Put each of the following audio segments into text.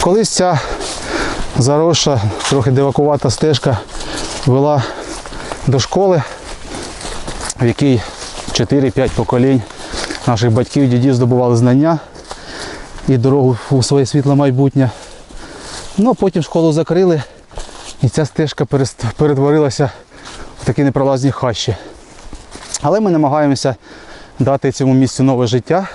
Колись ця заросша, трохи дивакувата стежка вела до школи, в якій 4-5 поколінь наших батьків, дідів здобували знання і дорогу у своє світле майбутнє. Ну, а потім школу закрили, і ця стежка перетворилася в такі непролазні хащі. Але ми намагаємося дати цьому місцю нове життя.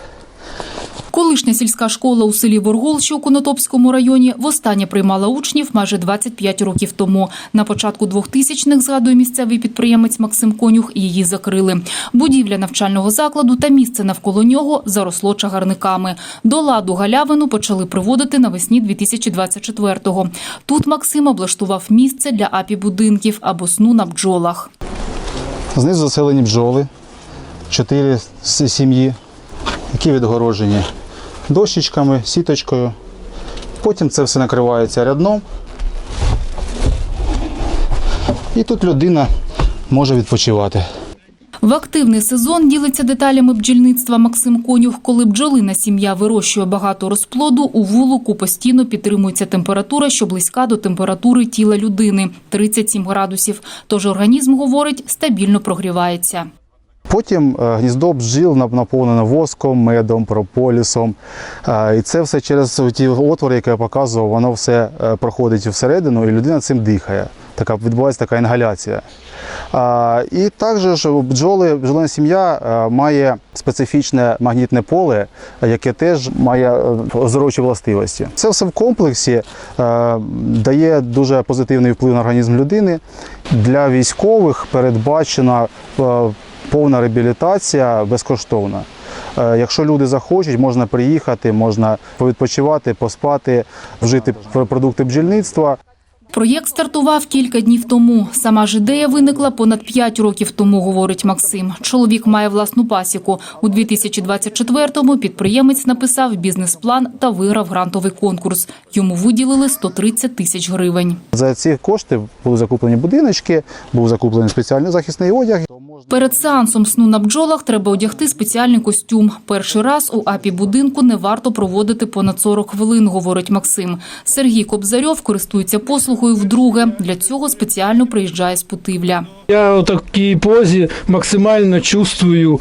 Колишня сільська школа у селі Воргол, що у Конотопському районі, востаннє приймала учнів майже 25 років тому. На початку 2000-х, згадує місцевий підприємець Максим Конюх, її закрили. Будівля навчального закладу та місце навколо нього заросло чагарниками. До ладу галявину почали приводити навесні 2024-го. Тут Максим облаштував місце для апі-будинків або сну на бджолах. Знизу заселені бджоли, чотири сім'ї, які відгороджені дощечками, сіточкою. Потім це все накривається рядном. І тут людина може відпочивати. В активний сезон ділиться деталями бджільництва Максим Конюх. Коли бджолина сім'я вирощує багато розплоду, у вулику постійно підтримується температура, що близька до температури тіла людини – 37 градусів. Тож організм, говорить, стабільно прогрівається. Потім е, гніздо бджіл нап- наповнено воском, медом, прополісом. Е, І це все через ті отвори, які я показував, воно все е, проходить всередину, і людина цим дихає. Така відбувається така інгаляція. А, І також бджоли, бджолина сім'я має специфічне магнітне поле, яке теж має оздоровчі властивості. Це все в комплексі е, дає дуже позитивний вплив на організм людини. Для військових передбачена е, повна реабілітація безкоштовна. Е, Якщо люди захочуть, можна приїхати, можна повідпочивати, поспати, вжити продукти бджільництва. Проєкт стартував кілька днів тому. Сама ж ідея виникла понад 5 років тому, говорить Максим. Чоловік має власну пасіку. У 2024-му підприємець написав бізнес-план та виграв грантовий конкурс. Йому виділили 130 тисяч гривень. За ці кошти були закуплені будиночки, був закуплений спеціальний захисний одяг. Перед сеансом сну на бджолах треба одягти спеціальний костюм. Перший раз у апі будинку не варто проводити понад 40 хвилин, говорить Максим. Сергій Кобзарьов користується послугою вдруге. Для цього спеціально приїжджає з Путивля. Я у такій позі максимально чувствую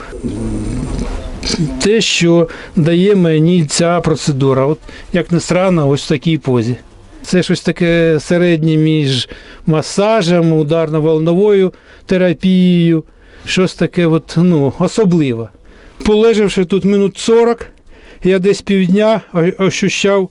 те, що дає мені ця процедура. От як не странно, ось в такій позі. Це щось таке середнє між масажем, ударно-волновою терапією, щось таке от, ну, особливе. Полежавши тут минут 40, я десь півдня ощущав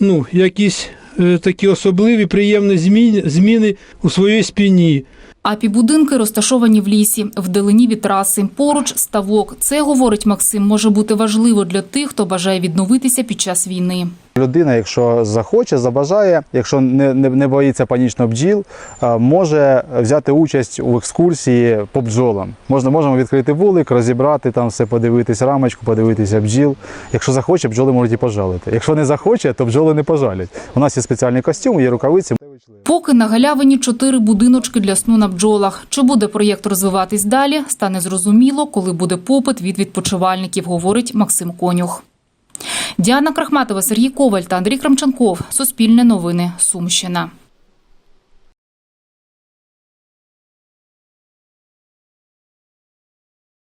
ну, якісь е, такі особливі приємні зміни, зміни у своїй спині. Апі будинки розташовані в лісі, вдалині від траси, поруч ставок. Це, говорить Максим, може бути важливо для тих, хто бажає відновитися під час війни. Людина, якщо захоче, забажає, якщо не, не, не боїться панічно бджіл, може взяти участь у екскурсії по бджолам. Можна можемо відкрити вулик, розібрати там все, подивитись рамочку, подивитися бджіл. Якщо захоче, бджоли можуть і пожалити. Якщо не захоче, то бджоли не пожалять. У нас є спеціальний костюм, є рукавиці. Поки на галявині чотири будиночки для сну на бджолах. Чи буде проєкт розвиватись далі, стане зрозуміло, коли буде попит від відпочивальників, говорить Максим Конюх. Діана Крахматова, Сергій Коваль та Андрій Крамченков. Суспільне новини. Сумщина.